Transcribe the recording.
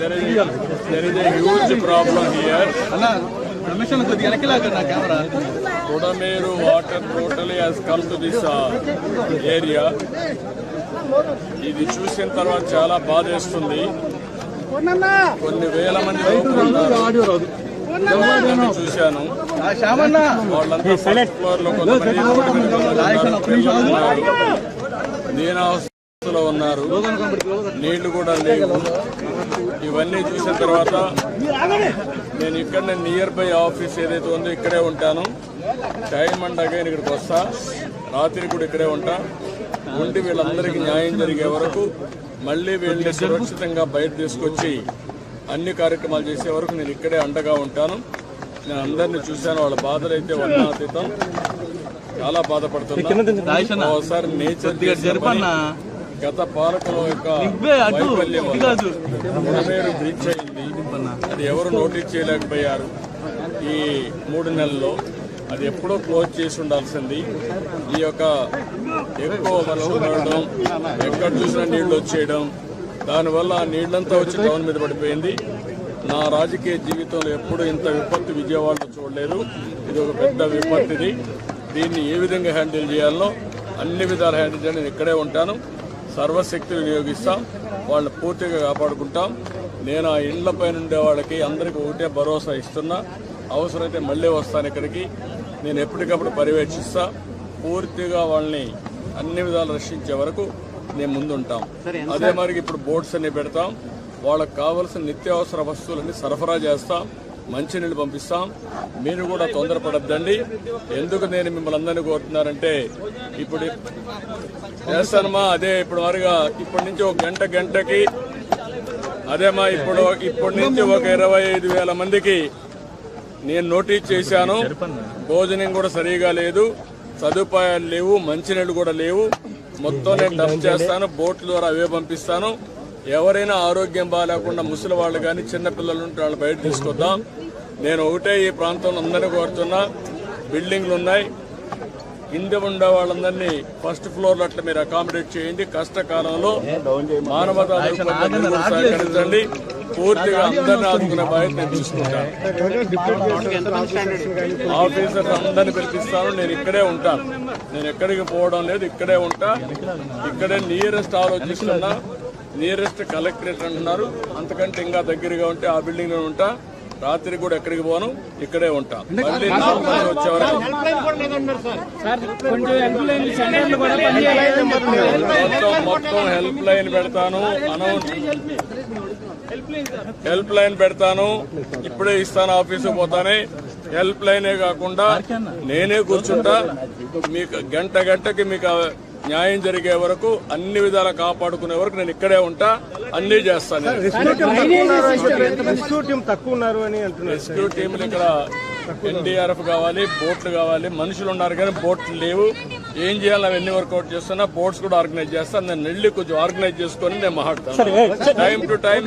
there is, there is a huge problem here. Kodameru water totally has come to this uh, area. ఇది చూసిన తర్వాత చాలా బాధేస్తుంది. కొన్ని వేల మంది చూశాను. వాళ్ళంతా ఫస్ట్ ఫ్లోర్లో కొంతమంది ఉన్నారు, పిల్లలు ఉన్నారు. నీళ్ళు కూడా లేవు. ఇవన్నీ చూసిన తర్వాత నేను ఇక్కడ నియర్ బై ఆఫీస్ ఏదైతే ఉందో ఇక్కడే ఉంటాను. టైం అండ్ అగైన్ ఇక్కడికి వస్తా. రాత్రి కూడా ఇక్కడే ఉంటా. ఉండి వీళ్ళందరికీ న్యాయం జరిగే వరకు మళ్ళీ వీళ్ళని సురక్షితంగా బయట తీసుకొచ్చి అన్ని కార్యక్రమాలు చేసే వరకు నేను ఇక్కడే అండగా ఉంటాను. నేను అందరినీ చూశాను. వాళ్ళ బాధలు అయితే వర్ణాతీతం. చాలా బాధపడుతున్నా. ఒకసారి నేచర్ జరపన్న. గత పాలకుల యొక్క వైఫల్యం బ్రీచ్ అయింది అది ఎవరు నోటీస్ చేయలేకపోయారు. ఈ మూడు నెలల్లో అది ఎప్పుడో క్లోజ్ చేసి ఉండాల్సింది. ఈ యొక్క ఎక్కువ వర్షం పడడం ఎక్కడ చూసినా నీళ్ళు వచ్చేయడం దానివల్ల ఆ నీళ్ళంతా వచ్చి టౌన్ మీద పడిపోయింది. నా రాజకీయ జీవితంలో ఎప్పుడు ఇంత విపత్తు విజయవాడలో చూడలేదు. ఇది ఒక పెద్ద విపత్తు ఇది దీన్ని ఏ విధంగా హ్యాండిల్ చేయాలో అన్ని విధాలు హ్యాండిల్ చేయాలి నేను ఇక్కడే ఉంటాను. సర్వశక్తి వినియోగిస్తాం వాళ్ళని పూర్తిగా కాపాడుకుంటాం. నేను ఆ ఇండ్లపై ఉండే వాళ్ళకి అందరికీ ఒకటే భరోసా ఇస్తున్నా. అవసరమైతే మళ్ళీ వస్తాను ఇక్కడికి. నేను ఎప్పటికప్పుడు పర్యవేక్షిస్తా. పూర్తిగా వాళ్ళని అన్ని విధాలు రక్షించే వరకు నేను ముందుంటాం. అదే మరి ఇప్పుడు బోట్స్ అన్ని పెడతాం. వాళ్ళకి కావలసిన నిత్యావసర వస్తువులన్నీ సరఫరా చేస్తాం. మంచినీళ్ళు పంపిస్తాం. మీరు కూడా తొందరపడద్దండి. ఎందుకు నేను మిమ్మల్ని అందరినీ కోరుతున్నారంటే ఇప్పుడు చేస్తానమ్మా అదే ఇప్పుడు మరిగా ఇప్పటి నుంచి ఒక గంట గంటకి అదేమా ఇప్పుడు ఇప్పటి నుంచి ఒక ఇరవై ఐదు వేల మందికి నేను నోటీస్ చేశాను. భోజనం కూడా సరిగా లేదు. సదుపాయాలు లేవు. మంచినీళ్ళు కూడా లేవు. మొత్తం నేను డబ్ చేస్తాను. బోట్ల ద్వారా అవే పంపిస్తాను. ఎవరైనా ఆరోగ్యం బాగాలేకుండా ముసలి వాళ్ళు కానీ చిన్నపిల్లలు ఉంటే వాళ్ళు బయట తీసుకొద్దాం. నేను ఒకటే ఈ ప్రాంతంలో అందరినీ కోరుతున్నా బిల్డింగ్లు ఉన్నాయి. కింద ఉండే వాళ్ళందరినీ ఫస్ట్ ఫ్లోర్లో అట్లా మీరు అకామిడేట్ చేయండి. కష్టకాలంలో మానవతా సహకరించండి. పూర్తిగా అందరిని ఆదుకునే బాధ్యత నేను తీసుకుంటాను. ఆఫీసర్స్ అందరిని పిలిపిస్తాను. నేను ఇక్కడే ఉంటాను. నేను ఎక్కడికి పోవడం లేదు. ఇక్కడే ఉంటా. ఇక్కడే నియరెస్ట్ ఆలోచిస్తున్నా. నియరెస్ట్ కలెక్టరేట్ అంటున్నారు. అంతకంటే ఇంకా దగ్గరగా ఉంటే ఆ బిల్డింగ్ ఉంటా. రాత్రి కూడా ఎక్కడికి పోను? ఇక్కడే ఉంటా. మళ్ళీ ఇన్ఫర్మేషన్ వచ్చే వరకు మొత్తం మొత్తం హెల్ప్ లైన్ పెడతాను. అనౌన్స్ హెల్ప్ లైన్ పెడతాను. ఇప్పుడే ఇస్తాను ఆఫీసు పోతానే. హెల్ప్ లైనే కాకుండా నేనే కూర్చుంటా. మీకు గంట గంటకి మీకు న్యాయం జరిగే వరకు అన్ని విధాలా కాపాడుకునే వరకు నేను ఇక్కడే ఉంటా అన్ని చేస్తాను రెస్క్యూ టీం తక్కువ ఉన్నారు అని అంటున్నారు. రెస్క్యూ టీంలు ఇక్కడ ఎన్డీఆర్ఎఫ్ కావాలి బోట్లు కావాలి మనుషులు ఉన్నారు కానీ బోట్లు లేవు. ఏం చేయాలి? అవన్నీ వర్కౌట్ చేస్తున్నా బోట్స్ కూడా ఆర్గనైజ్ చేస్తాను నేను వెళ్ళి కొంచెం ఆర్గనైజ్ చేసుకొని నేను మాట్లాడతాను టైం టు టైం